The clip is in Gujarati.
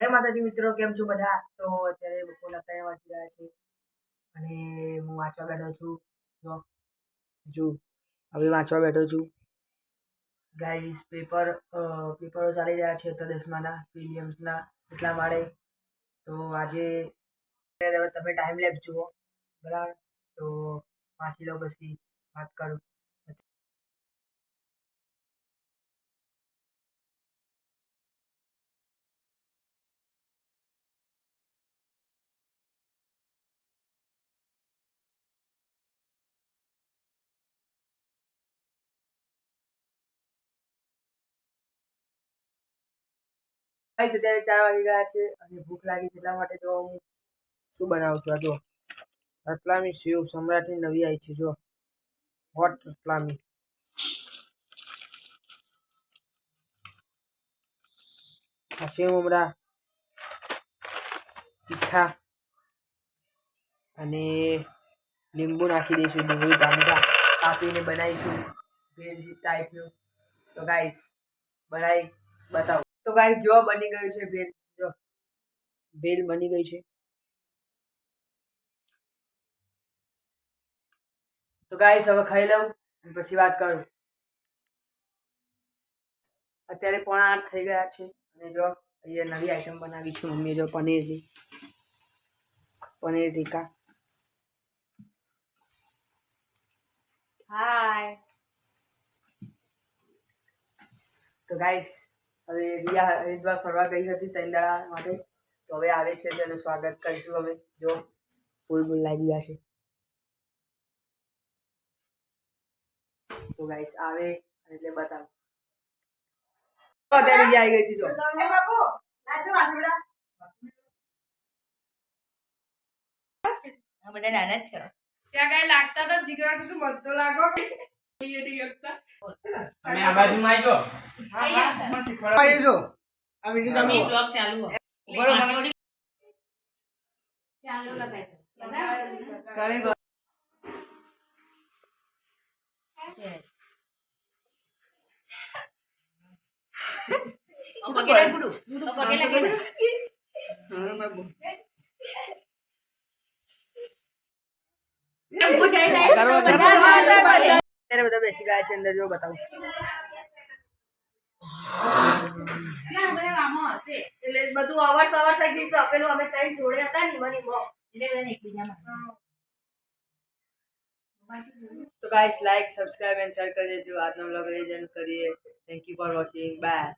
હે માતાજી મિત્રો, કેમ છો બધા? તો અત્યારે બપોરના ત્રણ વાગી રહ્યા છે અને હું વાંચવા બેઠો છું. જો જો, હવે વાંચવા બેઠો છું. ગાઈસ પેપર પેપરો ચાલી રહ્યા છે તો દસમાના પીએમ્સના એટલા માટે તો આજે તમે ટાઈમ લેફ જુઓ. બરાબર? તો વાંચી લો પછી વાત કરું. ગાઈસ અત્યારે ચાર વાગી ગયા છે. અને ભૂખ લાગી એટલા માટે તો હું શું બનાવું છું આ જો. રતલામી સેવ સમ્રાટની નવી આવી છે જો. હોટ રતલામી. આ સેવ મમરા અને લીંબુ નાખી દઈશું, ડુંગળી, ટામેટા કાપીને બનાવીશું. ભેલજી ટાઈપનું તો ગાઈસ બનાવી બતાવો. તો ગાઈસ જો બની ગયું છે ભેલ જો ભેલ બની ગઈ છે. તો ગાઈસ હવે ખાઈ લઉં પછી વાત કરું. અત્યારે પોણા આઠ થઈ ગયા છે. અને જો અહીંયા નવી આઈટમ બનાવી છે મમ્મીએ જો પનીરની. પનીર ટીકા. હાય તો ગાઈસ હવે રિયા હરિદ્વાર ફરવા ગઈ હતી ત્રણ માટે તો હવે આવે છે તેનું સ્વાગત કરીશું અમે જો ફૂલ ફૂલ લાગી ગયા છે તો ગાઈસ આવે એટલે બતાવો. અત્યારે રિયા આવી ગઈ છે જો. બધા નાના જ છે. ત્યાં કઈ લાગતા હતા જીગરા કીધું બધો લાગો. એ નહીં શકતા તમે આ જો. આ વિડિયો ચાલુ બ્લોગ ચાલુ. બરોબર, મને- ચાલુ લગાય કરે બધા બેસી ગયા છે અંદર જો બતાવું. એટલે બધું અવર સવર થઈ ગયું છે. પેલું અમે ત્રણ જોડે હતા ને મને બહુ. એટલે બધાને એકબીજામાં. તો guys like subscribe and share કરી દેજો આજનો વ્લોગ અહીં કરીએ thank you for watching bye